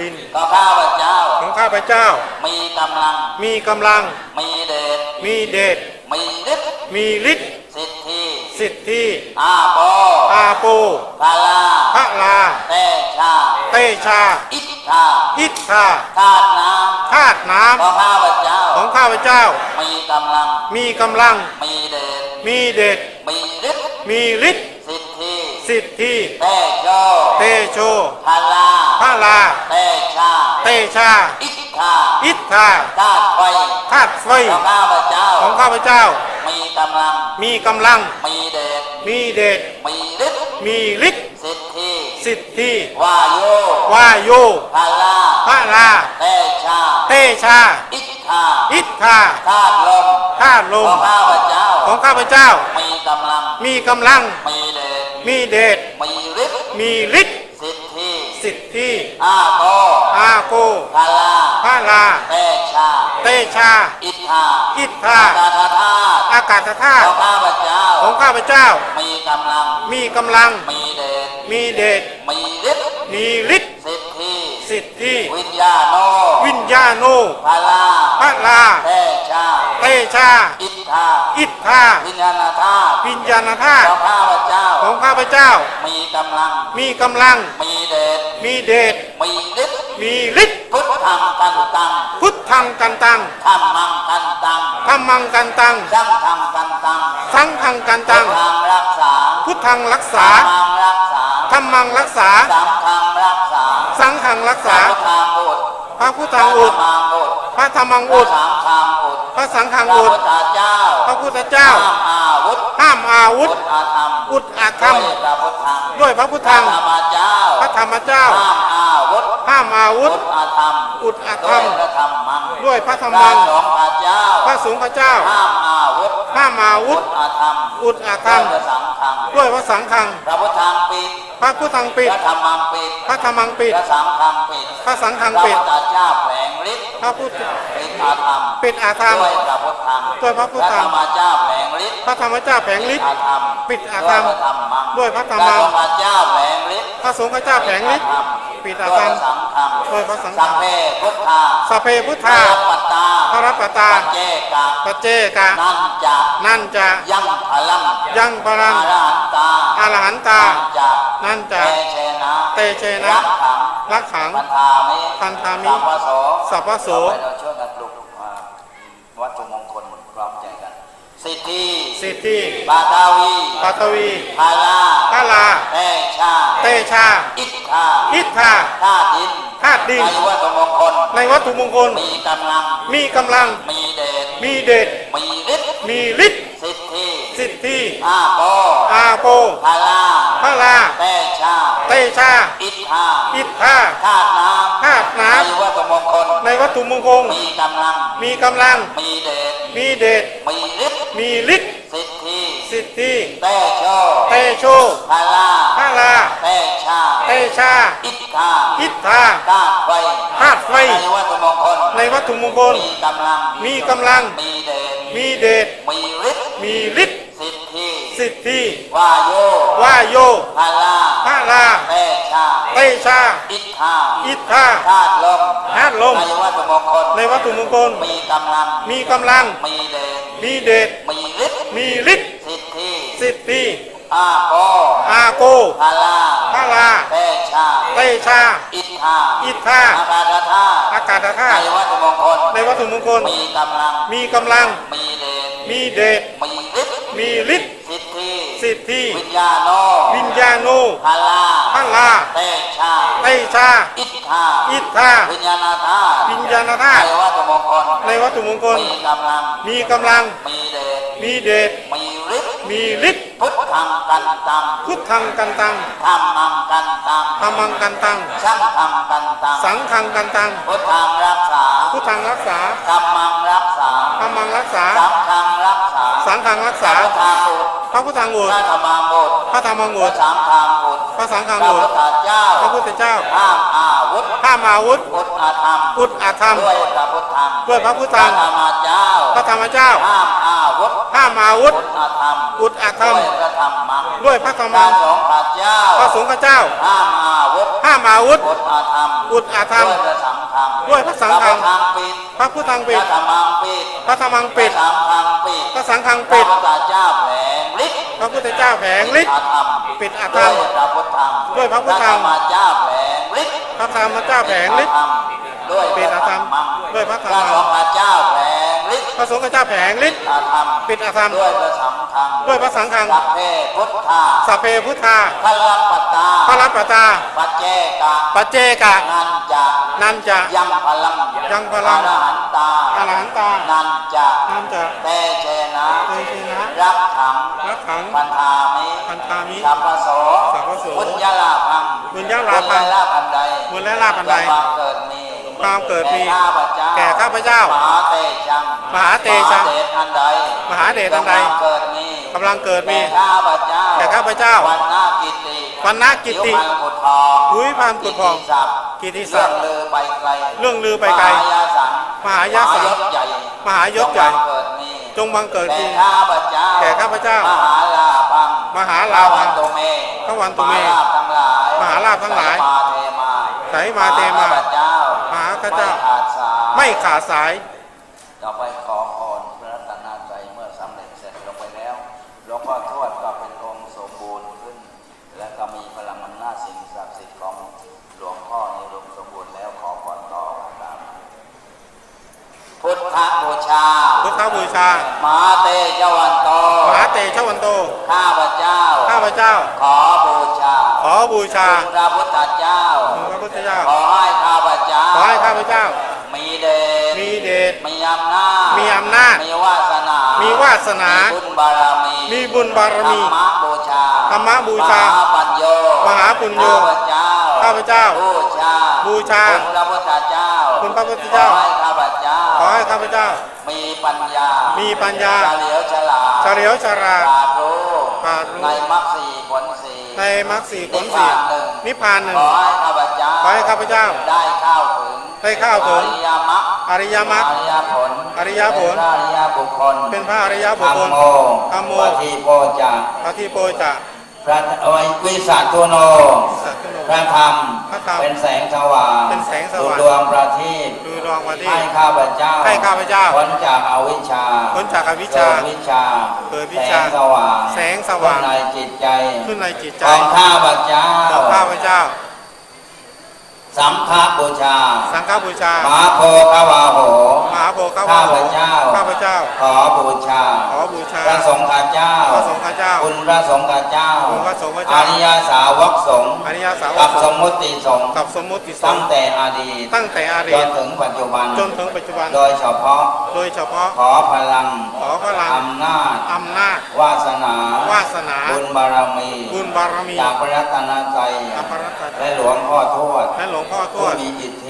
ดิน ก็ข้าพเจ้า ของข้าพเจ้า มีกำลัง มีกำลัง มีเดช มีเดช มีฤทธิ์ มีฤทธิ์ สิทธิ สิทธิ อาโป อาโปพาลาพระลา เตชา เตชา อิทธา อิทธาธาตุน้ธาตุน้ำก็ข้าพเจ้าำของข้าพเจ้า มีกำลัง มีกำลัง มีเดช มีเดช มีฤทธิ์ มีฤทธิ์ สิทธิ สิทธิเตโชเตโชพาลาพระลา เตชา เตชา อิทธา อิทธาธาตุไฟธาตุไฟก็ข้าพเจ้า ของข้าพเจ้า มีกำลัง มีกำลัง มีเดช มีเดช มีฤทธิ์ มีฤทธิ์ สิทธิ สิทธิ วายุวาโยพาลาพระลา เตชา เตชา อิทธา อิทธาธาตุลมธาตุลขมองข้าพเจ้า ของข้าพเจ้า มีกำลัง มีกำลัง มีเดช มีเดช มีฤทธิ์มีฤทธิ์ สิทธิสิทธิอาโกอาโกพาลาพระลา เตชา เตชา อิทธา อิทธาตาธาธาตุอากาศธาขตุองข้าพเจ้า ของข้าพเจ้า มีกำลัง มีกำลัง มีเดช มีเดช มีฤทธิ์ มีฤทธิ์ สิทธิสิทธิ วิญญาโน วิญญาโนพาลาพระลา เตชา เตชา อิทธา อิทธา วิญญาณธาตุวิญญาณธาขตุองข้าพเจ้าของข้าพเจ้า มีกำลัง มีกำลัง มีเดช มีเดช มีฤทธิ์ มีฤทธิ์ พุทธังกันตัง พุทธังกันตังธรรมังกันตังธรรมังกันตัง สังฆังกันตัง สังฆังกันตังทางรักษาพุทธังรักษาธรรมังรักษาธรรมังรักษา สังฆังรักษา สังฆังรักษา พระพุทธังอุดพระพุทธังอุดพระธรรมังอุด พระธรรมังอุด พระสังฆังอุด พระสังฆังอุดพระพุทธเจ้าพระพุทธเจ้าห้ามอาวุธห้ามอาวุธ อุดอาธรรมอุดอาธรรมด้วยพระพุทธังด้วยพระพุทธัง พระธรรมเจ้าพระธรรมเจ้าห้ามอาวุธห้ามอาวุธ อุดอาธรรมอุดอาธรรมด้วยพระธรรมังด้วยพระธรรมัง พระสงฆ์พระเจ้าพระสงฆ์พระเจ้าห้ามอาวุธห้ามอาวุอุธดอาธรรมอุดอาธรรมด้วยพระสังฆังด้วยพระสังฆังพระพุทธังปิด พระพุทธังปิด พระธรรมังปิด พระธรรมังปิด พระสังฆังปิด พระสังฆังปิดพระพุทธเจ้าแผลงฤทธิ์พระพุทธปิดอาธรรมปิดอาธรรมด้วยพระพุทธังด้วยพระพุทธังพระธรรมเจ้าแผลงฤทธิ์พระธรรมเจ้าแผงฤทธิ์อาธรรมปิดอาธรรมด้วยพระธรรมังด้วยพระธรรมังพระเจ้าแผลงฤทธิ์พระสงฆ์พระเจ้าแผงฤทธิ์ปิดอาธรรมด้วยพระสังฆังด้วยพระสังฆังสัพเพพุทธาสพเพพุทธาปัตตาพ ระรัตปตาปัจเจกะปัจเจกะ นันจะนั่นจะยังพลังยังพลังอรหันตาอรหันตาจะนั่นจะเตเชนะเตเชนะรักขังรักขังพันธามิพันธามิสัพพโสสัพพโสต่อไปเราช่วยกันปลุกอ่าวัตถุมงคลพร้อมใจกัน สิทธิสิทธิปาทาวีปัตวีพาลาพระลาเตชาเตชา อิทธาอิทธาธาตุดิน ธาตุดิน ในวัตถุมงคล ในวัตถุมงคล มีกำลัง มีกำลัง มีเดช มีเดช มีฤทธิ์ มีฤทธิ์ สิทธิ สิทธิ อาโป อาโปพาลาพระลาเตชา เตชา อิทธา อิทธาธาตุน้ำธาตุน้ในวัตถุมงคลำในวัตถุมงคล มีกำลัง มีกำลัง มีเดช มีเดช มีฤทธิ์ มีฤทธิ์ สิทธิสิทธิเตโชเตโชพาลาพระลาเตชาเตชา อิทธาอิทธาธาตุไฟธาตุไฟในวัตถุมงคลในวัตถุมงคล มีกำลัง มีกำลัง มีเดช มีเดช มีฤทธิ์ มีฤทธิ์ สิทธิ สิทธิ วาโย วาโยพาลาพระลาเตชาเตชา อิทธาอิทธาธาตุลมธาตุลม ในวัตถุมงคล ในวัตถุมงคล มีกำลัง มีกำลัง มีเดช มีเดช มีฤทธิ์ มีฤทธิ์ สิทธิสิทธิอาโปอาโกพาลาพระลาเตชาเตชา อิทธาอิทธาอากาศธาตุอากาศธาในตุวัตถุมงคลในวัตถุมงคล มีกำลัง มีกำลัง มีเดช มีเดช มีฤทธิ์ มีฤทธิ์ สิทธิ สิทธิ วิญญาโน วิญญาโนพาลาพระลาเตชาเตชา อิทธา อิทธา วิญญาณธาตุวิญญาณธาในตุวัตถุมงคล ในวัตถุมงคล มีกำลัง มีกำลัง มีเดช มีเดช มีฤทธิ์ มีฤทธิ์พุทธังกันตังพุทธังกันตังธรรมังกันตังธรรมังกันตัง สังฆังกันตัง สังฆังกันตัง พุทธังรักษา พุทธังรักษาธรรมังรักษาธรรมังรักษา สังฆังรักษา สังฆังรักษาพุทธังอุดพระพุทธังอุพดระธรรมังอุดพระธรรมังพอุระดสังฆังอุดพพระสังฆังพระบุพุตทรธเจ้าพระพุทธเจ้าห้ามอาวุธห้ามอาวุธอุดอาธรรมอุดอาธรรมด้วยพระพุทธธรรมด้วยพระพุทธธรรมพระธรรมเจ้าพระธรรมเจ้าห้ามอาวุธห้ามอาวุธอุดอาธรรมอุดอาธรรมด้วยพระธรรมมังด้วยพระธรรพมัระงสงฆ์พระเจ้าพระสงฆ์เจ้าห้ามอาวุธ ห้ามอาวุธ อุดอาธรรมอุดอาธรรมด้วยพระสังฆังด้วยพระสังฆังพระพุทธังปิดพระพุทธังปิดพระธรรมังปิดพระธรรมังปิดพระสังฆังปิดพระสังฆังปิดพระพุทธเจ้าแผงฤทธิ์พระพุทธเจ้าแผงฤทธิ์อาธรรมปิดอาธรรมด้วยพระพุทธธรรมด้วยพระพุทธธรรมพระธรรมเจ้าแผงฤทธิ์พระธรรมเจ้าแผงฤทธิ์ด้วยปิดอาธรรมด้วยพระธรรมพระสงฆ์เจ้าแผง ฤทธิ์พระสงฆ์เจ้าแผงฤทธิ์อาธรรมปิดอาธรรมด้วยพระสังฆังด้วยพระสังฆังสัพเพพุทธาสัพเพพุทธาพระลัปตาพระรัปตาปัจเจกะปัจเจกะนันจะนันจะยังพลังยังพลังอรหันตาอรหันตานันจะนันจะเตเชนะเตเชนะรักขังรักขังพันธามิพันธามิสัพพโสสัพพโสบุญญาลาพังบุญญาลาภังบุญญาลาพันใดบุญและลาภอันใดความเกิดมี ความเกิดมีแก่ข้าพเจ้าแก่ข้าพเจ้า มหาเตชังมหาเตชังมหาเดชอันใดมหาเดชอันใดความเกิดมีกำลังเกิดมีแก่ข้าพเจ้าแก่ข้าพเจ้าวันนากิติวันนากิติยุพันกุฎทองหุยพานกุฎทอง กิติกิติศัศักกดิ์ดิ์เรื่องลือไปไกลเรื่องลือไปไกล มหายาสังมหายาสังมหยศใหญ่มหายศใหญ่ จงบังเกิดมีจงบังเกิดแก่มีข้าพเจ้าแก่ข้าพเจ้า มหาลาพังมหาลาภังพระวันตุเมพระวันตุเม มหาลาภทั้งหลายมหาลาภทั้งหลายไสมาเทมาไสมาเทมา ข้าพเจ้ามหาข้าพเจ้าไม่ขาดสายไม่ขาดสาย ต่อไปขอพรพระรัตนตรัยเมื่อสำเร็จเสร็จลงไปแล้วหลวงพ่อทวดก็เป็นองค์สมบูรณ์ขึ้น และก็มีพลังอำนาจสิ่งศักดิ์สิทธิ์ของหลวงพ่อในรวมสมบูรณ์แล้วขอพรต่อตามพุทธบูชา พุทธบูชามหาเตจวันโตมหาเตชะวันโต ข้าพเจ้า ข้าพเจ้า ขอบูชา ขอบูชาพระพุทธเจ้า พระพุทธเจ้า ขอให้ข้าพเจ้า ขอให้ข้าพเจ้า มีเดช มีเดช มีอำนาจ มีอำนาจ มีวาสนา มีมีวาสนาบุญบารมี มีบุญบารมี ธรรมบูชา ธรรมบูชา มหาปัญโย มหาปุญโญข้าพเจ้าข้าพเจ้า บูชา บูชาคุณพระพุทธเจ้า คุณพระพุทธเจ้า ขอให้ข้าพเจ้า ขอให้ข้าพเจ้า มีปัญญา มีมีปัญญา เฉลียวฉลาด เฉลียวฉลาดปราดรู้ปราดรู้ในมรรคสี่ผลสี่ ในมรรคสี่ผลสี่นิพพานหนึ่งขอให้ข้าพเจ้าขอให้ข้าพเจ้า ได้เข้าถึงได้เข้าถึงอริยมรรคอริยมรรคอริยผลอริยผลเป็นพระอริยบุคคลเป็นพระอริยบุคคลธรรมโมธัมโมปฏิโพจาพระที่โปรจะ พระอวยวิสัตตุโนสัตตุโนพระธรรมพระธรรม เป็นแสงสว่างเป็นแสงสว่างดวงประทีปดูดวงวันที่ให้ข้าพเจ้าให้ข้าพเจ้าพ้นจากอาวิชชาพ้นจากอวิชชาเกิดวิชาเกิดวิแสชางสว่างแสงสว่างขึ้นในจิตใจขึ้นในจิตใจของข้าพเจ้าของข้าพเจ้าสัมภบูชา สังฆบูชา มหาโพคาวาโหมหาโพธิ์ ข้าข้าพพเจ้า ข้าพเจ้า ขอบูชา ขอบูชา พระสงฆ์ข้าเจ้า พระสงฆ์ข้าเจ้า คุณพระสงฆ์ข้าเจ้า คุณพระสงฆ์ข้าอเจ้าริยสาวกสงฆ์อริยสาวกับกสมมุติสงฆ์กับสมมุติสตั้งงฆ์แต่อดีต ตั้งแต่อาจรีนถึงปัจจุบัน จนถึงปัจจุบัน โดยเฉพาะ โดยเฉพาะ ขอพลัง ขอพลัง อำนาจ อำนาจ วาสนา วาสนา บุญบารมีบุญบารมีจากพระรัตนตรัยอภรตและหลวงพ่อทวดและหลวงพ่อทผู้วดมีอิทธิ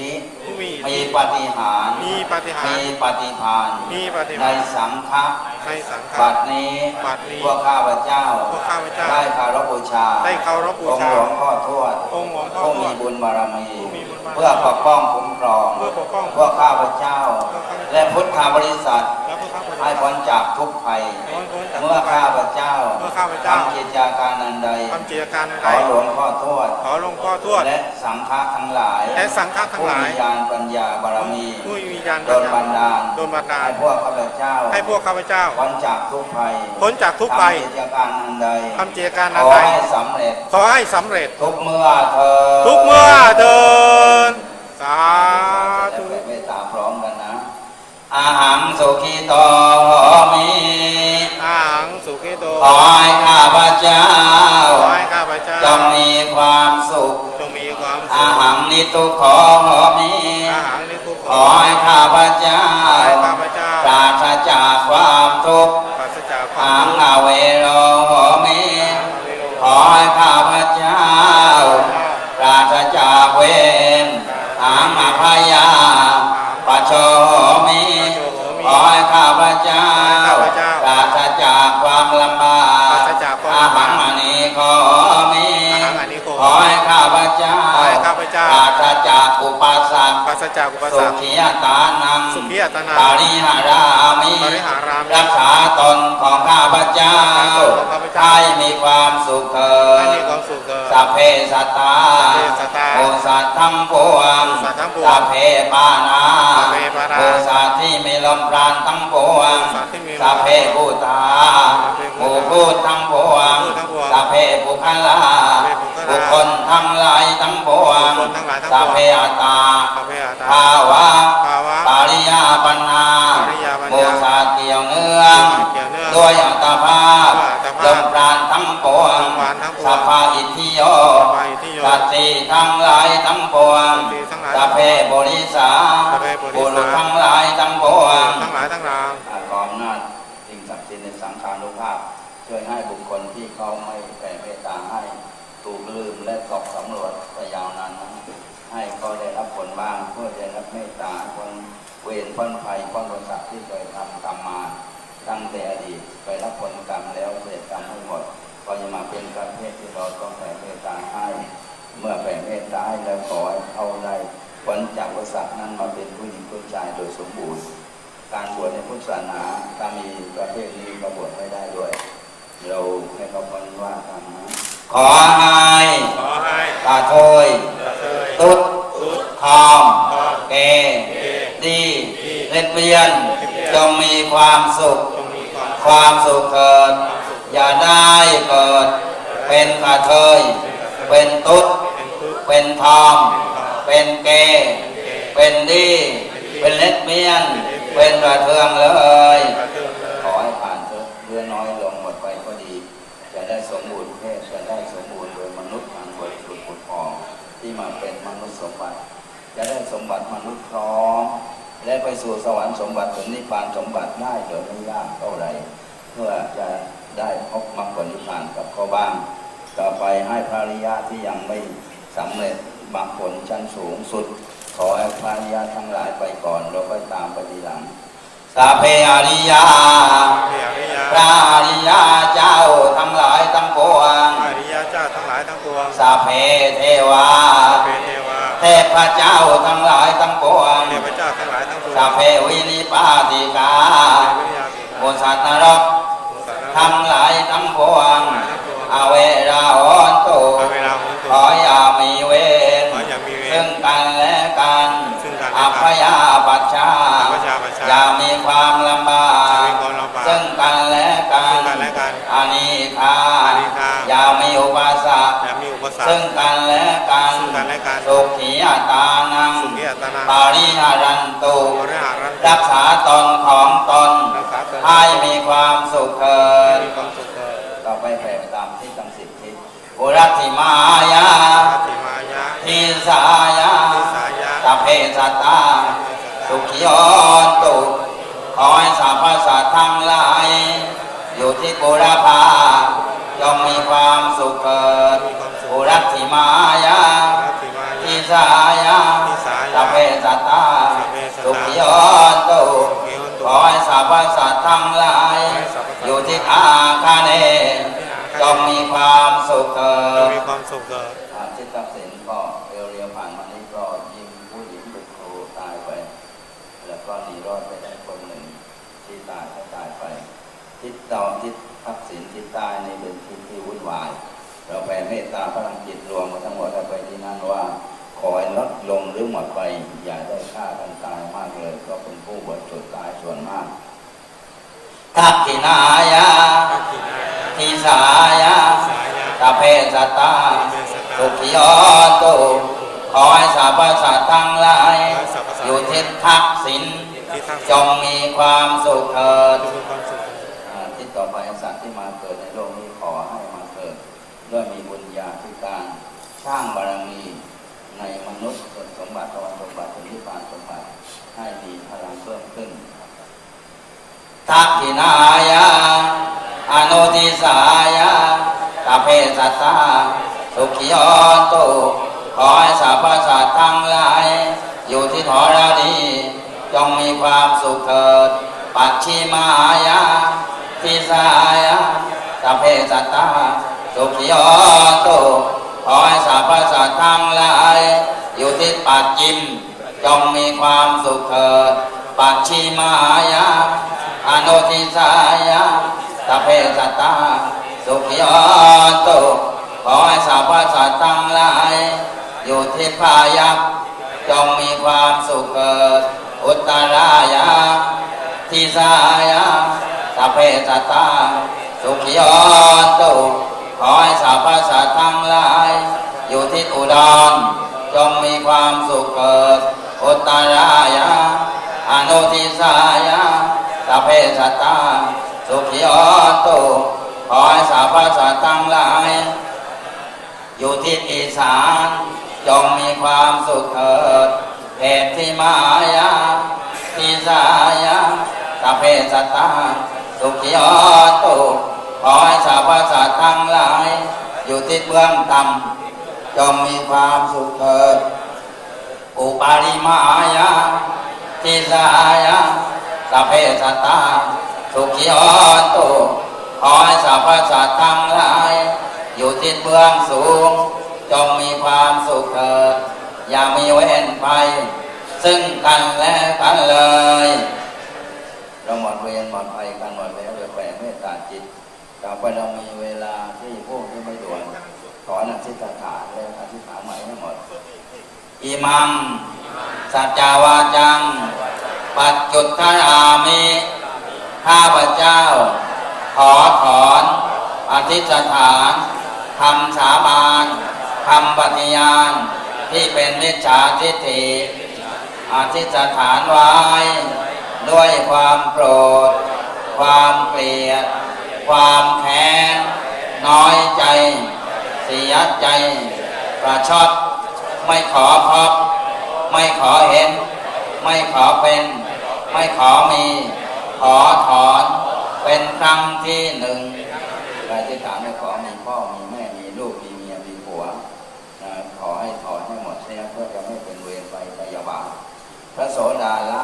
ผู้มีมีปาฏิหารย์มีปาฏิหามีริย์ปฏิภาณมีปฏิในบัติสังฆะในสังฆบัดนี้บัดนี้พวกข้าพเจ้าพวกข้าพเจ้าได้คารพบูชาได้เคารพบูองค์ชาหลวงพ่อทวดองค์หลวงพ่อผู้ทวมีด บุญบารมี ผู้มีบุญบารมี เพื่อปกป้องคุ้ม ครองเพื่อปกป้องพวกข้าพเจ้าพวกข้าพเจ้า และพุทธบริษัทและพวกข้าพให้เจ้าพ้นจากทุกภัยพ้นพ้นจากเมื่อข้าพเจ้าเมื่อข้าพเจ้าทำกิจการนันใดทำกิจการขใดอหลวงพ่อทวดขอหลวงพ่อทวดและสังฆะทั้งหลายและสังฆทั้งผู้หลามียญาณปัญญาบารมีผู้มีญาณโดนบันดาลโดนบันดาลให้พวกข้าพเจ้า ให้พวกข้าพเจ้าพ้นจากทุกภัยพ้นจากทุกภัยทำกิจการนันใดทำกิจการขอันอใดให้สำเร็จขอให้สำเร็จทุกเมื่อเธอญทุกเมื่อเดิน สาธุ ไม่ตามพร้อมกันนะ อา หังสุขีโตมิอาหังสุขิโตขอให้ข้าพเจ้าขอให้ข้าพเจ้าจงมีความสุขจงมีความสุอาขหังนิทุกขอมิอาหังนิทุกขอให้ข้าพเจ้า จากอุปสุสรรคขียตานังสุขียตานังปาริหารามิปาริหารามิรักษาตนของข้าพเจ้ารักษาตนของข้าพเจ้าให้มีความสุขเถิให้ดมีความ สุขเถิดสัพเพสัตตาสัพเพสัตตาโอสัตว์ทั้งปวงสัตว์ทั้งปวงสัพเพปานาสัพเพปานาโอสัตว์ที่มีลมปราณทั้งปวงสัตว์ที่มีลมสัพเพภูตาสัพเพหภูมู่ตาพูดทั้งปวงหมู่พูดทั้งปวงสัพเพบุคลาสัพเพบุคลาบุคคลทั้งหลายทั้งปวงบุคคลทั้งหลายทั้งปวงสัพเพอัตตาสัพเพอัตตาภาวะภาวะปาริยาปัญนาาอิทธิโยสัพพาอิทธิโยสัตติทั้งหลายทั้งปวงสัตติทั้งหลายสัพเพบริสาสัพเพบริสาบุรุษทั้งหลายทั้งปวงทั้งหลายทั้งนางอาขออำนาจสิ่งศักดิ์สิทธิ์ในสังขานุภาพ ช่วยให้บุคคลที่เขาไม่แผ่เมตตาให้ถูกลืมและตกสำรวจไปยาวนานนั้น ให้เขาได้รับผลบ้างเพื่อได้รับเมตตาคนเวรพ้นภัยพ้นโทษะที่เคยทำกรรมมาตั้งแต่อดีตไปรับผลกรรมแล้วเสร็จกรรมให้หมด ก็จะมาเป็นประเภทที่เราต้องแผ่เมตตาให้ เมื่อแผ่เมตตาให้แล้วขอให้เขาได้พ้นจากวัฏนั้นมาเป็นผู้หญิงผู้ชายโดยสมบูรณ์ การบวชในพุทธศาสนาถ้ามีประเภทนี้ก็บวชไม่ได้ด้วย เราให้เขาพ้นว่าทำนะขอให้ขอให้ตาโทยกระเทยตุ๊ดทอมเกดีเล็ดเวียนจงมีความสุข ความสุขเกิด อย่าได้เกิด เป็นกระเทย เป็นตุ๊ด เป็นทอม เป็นเกย์เป็นดีเป็นเล็ดเมียน เป็นกระเทืองเลยกระเทยเลยขอให้ผ่านเถอะเรือน้อยลงหมดไปก็ดี จะได้สมบูรณ์เพศจะได้สมบูรณ์โดยมนุษย์อันบริสุทธิ์ผุดผ่องที่มาเป็นมนุษย์สมบัติ จะได้สมบัติมนุษย์พร้อมและไปสู่สวรรค์สมบัติถึงนิพพานสมบัติได้โดยไม่ยากเท่าไรเพื่อจะ ได้พบมรรคผลนิพพานกับเขาบ้าง ต่อไปให้ภริยาที่ยังไม่สำเร็จมรรคผลชั้นสูงสุด ขอให้ภริยาทั้งหลายไปก่อนแล้วก็ตามไปทีหลังสาเพอริยาพระอริยาพระอริยาเจ้าทั้งหลายทั้งปวงพระอริยเจ้าทั้งหลายทั้งปวงสาเพเทวาเป็นเทวาเทพเจ้าทั้งหลายทั้งปวงเทพเจ้าทั้งหลายทั้งปวงสาเพวินิปาติกาวิริยาภิบนสัตว์นรกสัตว์นรก ทั้งหลายทั้งปวงอเวราหอนตุเอาเวลาของตัขวออย่ามีเวรขออย่ามีเวซึ่รงกันและกันซึ่งกันและกันอัพยาปัชชาอัพยาปัชชาอย่ามีความลำบาอย่ามีกความลำบากซึ่งกันและกันซึ่งกันและกันอานิคาอานิฆาอย่ามีอุปสรรคอย่ามีอุปสรรซึ่งคกันและกันซึ่งกันและกันสุขีอัตานังสุขีอัตตานังปาริหารันตุบริหารรันรักษาตนของตนรักษาตนให้มีความสุขเถิด ที่ตั้งสิบทิศอุรัติมายาพระติมายะทิสายาทิสายะตาเพสัตตาสุขียนตุขอให้สรรพสัตว์ทั้งหลาย อยู่ที่ปุรภาจงมีความสุขเกิดมีความสุขปุรัติมายาพระติมายะทิสายาทิสายะตาเพสัตตาสัพเพสัตตาสุขียนตุสุขียนตุขอให้สรรพสัตว์ทั้งหลายขอให้สรรพสัตว์อยู่ที่อาคาเน จงมีความสุขเกิจะดมีความสุขเกิดอาทิตย์ตัดสินก็เรียวๆผ่านมานี้ก็ยิงผู้หญิงเป็นครูตายไป แล้วก็หนีรอดไปได้คนหนึ่งที่ตายก็ตายไป ทิศตอนทิศทักษิณทิศใต้ในเป็นทิศที่วุ่นวาย เราแผ่เมตตาพลังจิตรวมมาทั้งหมดแล้วไปที่นั่นว่าขอให้ลดลงหรือหมดไป อย่าได้ฆ่ากันตายมากเลย ก็เป็นผู้บริสุทธิ์ตายส่วนมากทักขินายะพระติมายะ ทิสายะสายะตาเพสัตตาสุขียนตุขอให้สรรพสัตว์ทั้งหลาย อยู่ทิศทักษิณที่ทั้งจงมีความสุขเถิดจะมีความสุขเถิดอ่าทิศต่อไปสัตว์ที่มาเกิดในโลกนี้ขอให้มาเกิดด้วยมีบุญญาธิการสร้างบารมีในมนุษย์ส่วนสมบัติตะวันสมบัติถึงนิพพานสมบัติให้มีพลังเพิ่มขึ้นทักขินาย ตาเพสัตตาสุขียตุขอให้สรรพสัตว์ทั้งหลาย อยู่ที่ธรณีจงมีความสุขเถิด ปัจฉิมายะทิสายะตาเพสัตตาสุขียตุขอให้สรรพสัตว์ทั้งหลาย อยู่ที่ปัจจิมจงมีความสุขเถิด ปัจฉิมายาอนุทิสายาตะเพสตตา สุขยอตุขอให้สรรพสัตว์ทั้งหลาย อยู่ที่พายัพจงมีความสุขเกิด อุตตรายาทิสายาตะเพสตตาสุขยอตุขอให้สรรพสัตว์ทั้งหลาย อยู่ที่อุดรจงมีความสุขเกิด อุตตรายาอนุทิสายาตะเพสตตาสุขยอตุ ขอให้สรรพสัตว์ทั้งหลาย อยู่ที่อีสานจงมีความสุขเถิดเหตุที่มายาทิสายาตะเพสตตาสุขยอตุขอให้สรรพสัตว์ทั้งหลาย อยู่ที่เบื้องต่ำจงมีความสุขเถิดอุปาริมายาทิสายาสพเพสัตตาสุขีอตุ ขอให้สรรพสัตว์ทั้งหลาย อยู่ที่เบื้องสูง จงมีความสุขเถิดอย่ามีเว้นไปซึ่งกันและกันเลยเราหมดเวรหมดภัยกันหมดแล้วเดี๋ยวแผ่เมตตาจิตต่อไปเรามีเวลาที่พวกที่ไม่ด่วนขออธิษฐานแล้วอธิษฐานใหม่ให้หมดอิมังสัจจาวาจัง ปัจจุตทามิข้าพเจ้า ขอถอนอธิษฐานคำสาบานคำปฏิญาณที่เป็นมิจฉาทิฏฐิอธิษฐานไว้ ด้วยความโกรธ ความเกลียด ความแค้น น้อยใจ เสียใจ ประชด ไม่ขอพบ ไม่ขอเห็น ไม่ขอเป็น ไม่ขอมี ขอถอน เป็นครั้งที่หนึ่งใครที่ถามไม่ขอมีพ่อมีแม่มีลูกมีเมียมีผัวขอให้ถอนให้หมดเสียเพื่อจะไม่เป็นเวรไปพยาบาทพระโสดาละ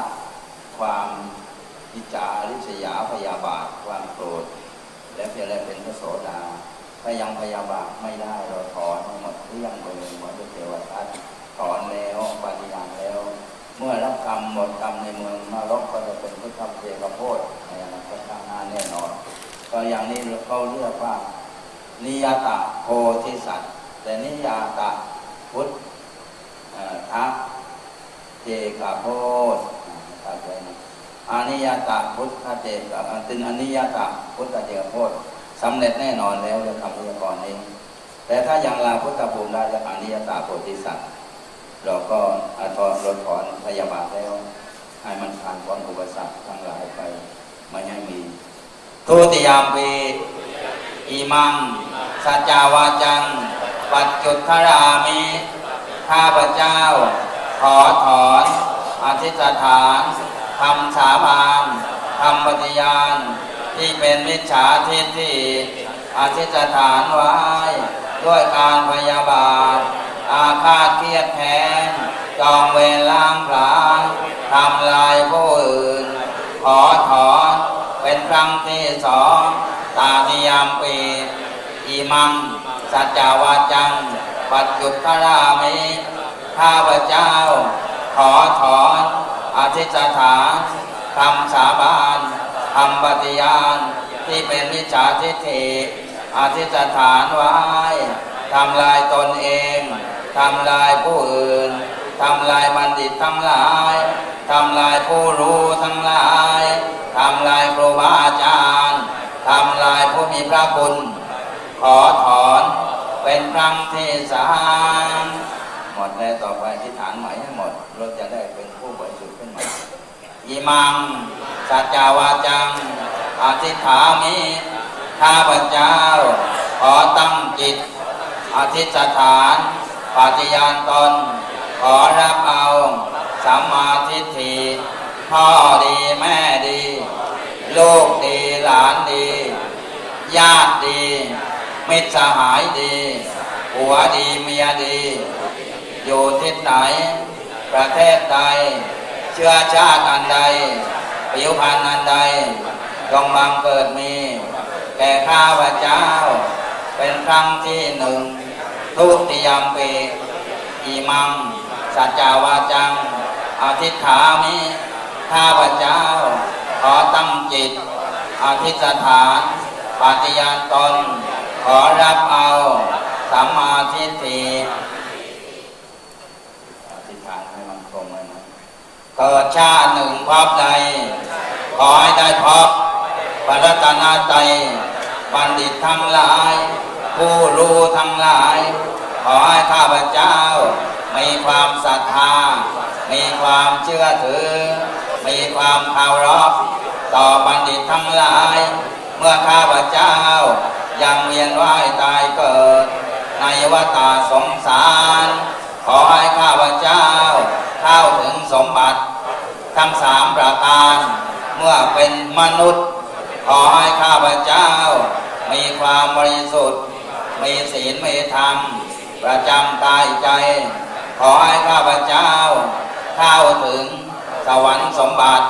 ความอิจาริษยาพยาบาทความโกรธและเพียงแต่เป็นพระโสดาถ้ายังพยาบาทไม่ได้เราถอนให้หมดเรื่องไปเลยหมดเทวทัตถอนแล้วปฏิญาณแล้ว เมื่อรับกรรมหมดกรรมในเมืองนรกก็จะเป็นพระธรรมเทกโพธในอนาคตข้างหน้าแน่นอน ก็อย่างนี้เขาเรียกว่านิยตะโพธิสัตว์แต่นิยตะพุทธทักเจกโพธตัดอานิยตะพุทธเจกะตินอนิยตะพุทธเจกโพธสำเร็จแน่นอนแล้วเรื่องคำพยากรณ์นี้ แต่ถ้ายังลาพุทธภูมิได้จะอานิยตาโพธิสัตว์ เราก็อาทรลดถอนพยาบาทแล้ว ให้มันผ่านพ้นอุปสรรคทั้งหลายไปไม่ให้มีทุติยามปีอิมังสัจจาวาจัง ปัจจุทรามิข้าพเจ้า ขอถอนอธิษฐานคำสาบานคำปฏิญาณ ที่เป็นมิจฉาทิฏฐิอธิษฐานไว้ ด้วยการพยาบาท อาฆาตเครียดแค้นจองเวรล้างผลาญทำลายผู้อื่น ขอถอนเป็นครั้งที่สองตานิยามปีอิมัง สัจจาวาจัง ปัจจุทรามิข้าพเจ้า ขอถอนอธิษฐานคำสาบานคำปฏิญาณที่เป็นมิจฉาทิฏฐิอธิษฐานไว้ ทำลายตนเองทำลายผู้อื่นทำลายบัณฑิตทั้งหลายทำลายผู้รู้ทั้งหลายทำลายครูบาอาจารย์ทำลายผู้มีพระคุณ ขอถอนเป็นครั้งที่สามหมดแล้วต่อไปที่ฐานใหม่ให้หมดเราจะได้เป็นผู้บริสุทธิ์ขึ้นมาอิมังสัจจาวาจังอธิษฐามิข้าพเจ้า ขอตั้งจิต อธิษฐานปฏิญาณตน ขอรับเอา สัมมาทิฏฐิพ่อดีแม่ดี ลูกดีหลานดี ญาติดี มิตรสหายดีผัวดีเมียดี อยู่ที่ไหน ประเทศใด เชื้อชาติอันใดผิวพรรณอันใดจงบังเกิดมี แก่ข้าพเจ้า เป็นครั้งที่หนึ่ง ทุติยามปีอิมัง สัจจาวาจัง อธิษฐามิข้าพเจ้า ขอตั้งจิต อธิษฐานปฏิญาณตน ขอรับเอาสัมมาทิฏฐิอธิษฐานให้มันคงเลยนะเกิดชาติหนึ่งพบใด ขอให้ได้พบพระรัตนตรัยบัณฑิตทั้งหลาย ผู้รู้ทั้งหลาย ขอให้ข้าพเจ้า มีความศรัทธา มีความเชื่อถือ มีความเคารพต่อบัณฑิตทั้งหลาย เมื่อข้าพเจ้า ยังเวียนว่ายตายเกิด ในวัฏสงสาร ขอให้ข้าพเจ้า เข้าถึงสมบัติ ทั้งสามประการ เมื่อเป็นมนุษย์ ขอให้ข้าพเจ้า มีความบริสุทธิ์ มีศีลมีธรรม ประจำกายใจ ขอให้ข้าพเจ้า เข้าถึงสวรรค์สมบัติ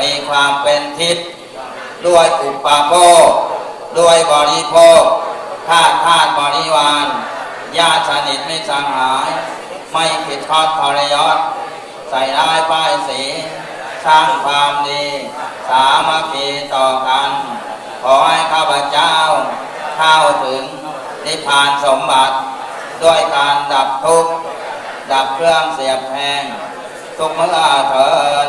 มีความเป็นทิพย์ด้วยอุปโภคด้วยบริโภคธาตุธาตุบริวารญาติสนิทไม่สังหาย ไม่ผิดทอดทรยศใส่ร้ายป้ายสีสร้างความดี สามัคคีต่อกัน ขอให้ข้าพเจ้าเข้าถึง นิพพานสมบัติ ด้วยการดับทุกข์ ดับเครื่องเสียบแทงทุกเมื่อเถิน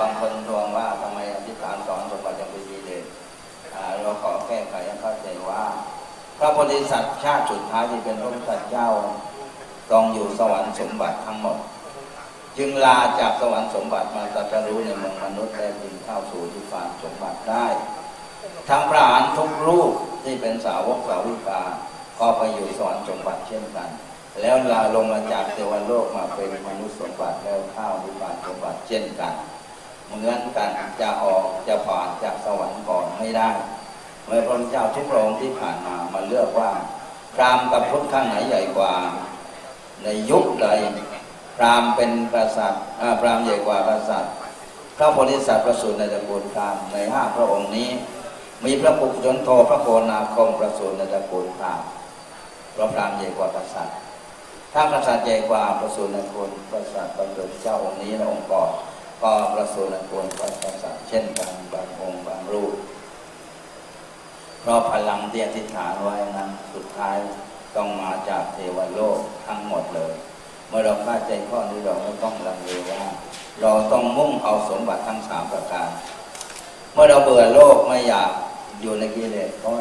บางคนทวงว่าทำไมอธิษฐานสอนสมบัติยังไม่ดีเลยเราขอแก้ไขให้เข้าใจว่า พระโพธิสัตว์ชาติสุดท้ายที่เป็นพระพุทธเจ้าต้องอยู่สวรรค์สมบัติทั้งหมด จึงลาจากสวรรค์สมบัติมาตรัสรู้ในเมืองมนุษย์และจึงเข้าสู่นิพพานสมบัติได้ ทั้งพระอรหันต์ทุกรูปที่เป็นสาวกสาวิกาก็ไปอยู่สวรรค์สมบัติเช่นกัน แล้วลาลงมาจากเทวโลกมาเป็นมนุษย์สมบัติแล้วข้านิพพานสมบัติเช่นกัน เหมือนกันจะออกจะผ่านจากสวรรค์ก่อนไม่ได้ เมื่อพระเจ้าทุกพระองค์ที่ผ่านมามาเลือกว่าพรามกับพุทธข้างไหนใหญ่กว่า ในยุคใดพรามเป็นกษัตริย์พรามใหญ่กว่า กษัตริย์พระโพธิสัตว์ประสูติในตระกูลพรามในห้าพระองค์นี้ มีพระปุกชนโทพระโกนาคมประสูติในตระกูลพราหมณ์เพระพรามใหญ่กว่ากษัตริย์ถ้ากษัตริย์ใหญ่กว่าประสูติในตระกูลกษัตริย์บำเพ็ญเจ้าองค์นี้และองค์ก่อนก็ประสูติในตระกูลกษัตริย์เช่นกันบางองค์บางรูปเพราะพลังที่อธิฐานไว้นั้นสุดท้ายต้องมาจากเทวโลกทั้งหมดเลย เมื่อเราเข้าใจข้อนี้เราไม่ต้องลังเลว่า เราต้องมุ่งเอาสมบัติทั้งสามประการ เมื่อเราเบื่อโลกไม่อยาก อยู่ในกิเลสก็